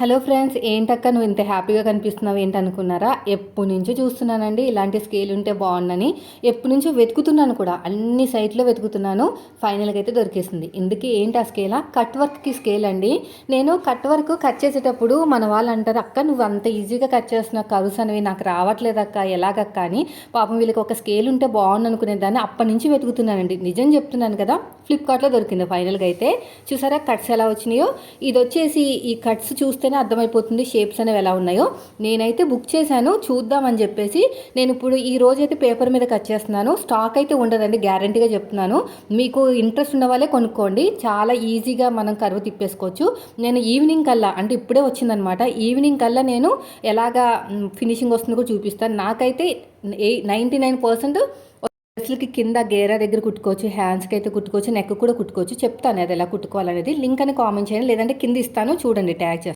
Hello friends ఏంటక్క నువ్వు ఇంత హ్యాపీగా కనిపిస్తున్నావు ఏంటనుకున్నారా? ఎప్పటి నుంచో చూస్తున్నానండి. ఇలాంటి స్కేల్ ఉంటే బాగుందని ఎప్పటి నుంచో వెతుకుతున్నాను కూడా. అన్ని సైట్లో వెతుకుతున్నాను. ఫైనల్గా అయితే దొరికేసింది. ఇందుకే ఏంటి ఆ స్కేలా? కట్ వర్క్కి స్కేల్ అండి. నేను కట్ వర్క్ కట్ చేసేటప్పుడు మన వాళ్ళు అంటారు అక్క నువ్వు అంత ఈజీగా కట్ చేస్తున్న కరుస్ అనేవి నాకు రావట్లేదు అక్క. ఎలాగక్క? అని పాపం వీళ్ళకి ఒక స్కేల్ ఉంటే బాగుంది అనుకునేదాన్ని అప్పటి నుంచి వెతుకుతున్నానండి. నిజం చెప్తున్నాను కదా ఫ్లిప్కార్ట్లో దొరికింది. ఫైనల్గా అయితే చూసారా? కట్స్ ఎలా వచ్చినాయో? ఇది వచ్చేసి ఈ కట్స్ చూస్తే చూస్తేనే అర్థమైపోతుంది షేప్స్ అనేవి ఎలా ఉన్నాయో. నేనైతే బుక్ చేశాను చూద్దామని చెప్పేసి. నేను ఇప్పుడు ఈ రోజు అయితే పేపర్ మీద కట్ చేస్తున్నాను. స్టాక్ అయితే ఉండదండి గ్యారంటీగా చెప్తున్నాను. మీకు ఇంట్రెస్ట్ ఉన్న వాళ్ళే కొనుక్కోండి. చాలా ఈజీగా మనం కరువు తిప్పేసుకోవచ్చు. నేను ఈవినింగ్ కల్లా అంటే ఇప్పుడే వచ్చిందనమాట. ఈవినింగ్ కల్లా నేను ఎలాగా ఫినిషింగ్ వస్తుందో కూడా చూపిస్తాను. నాకైతే ఎయి నైంటీ నైన్ పర్సెంట్ డ్రెస్లకి కింద గేరా దగ్గర కుట్టుకోవచ్చు హ్యాండ్స్కి అయితే కుట్టుకోవచ్చు నెక్ కూడా కుట్టుకోవచ్చు. చెప్తాను అది ఎలా కుట్టుకోవాలనేది. లింక్ అని కామెంట్ చేయండి. లేదంటే కింద ఇస్తాను. చూడండి ట్యాగ్ చేస్తాను.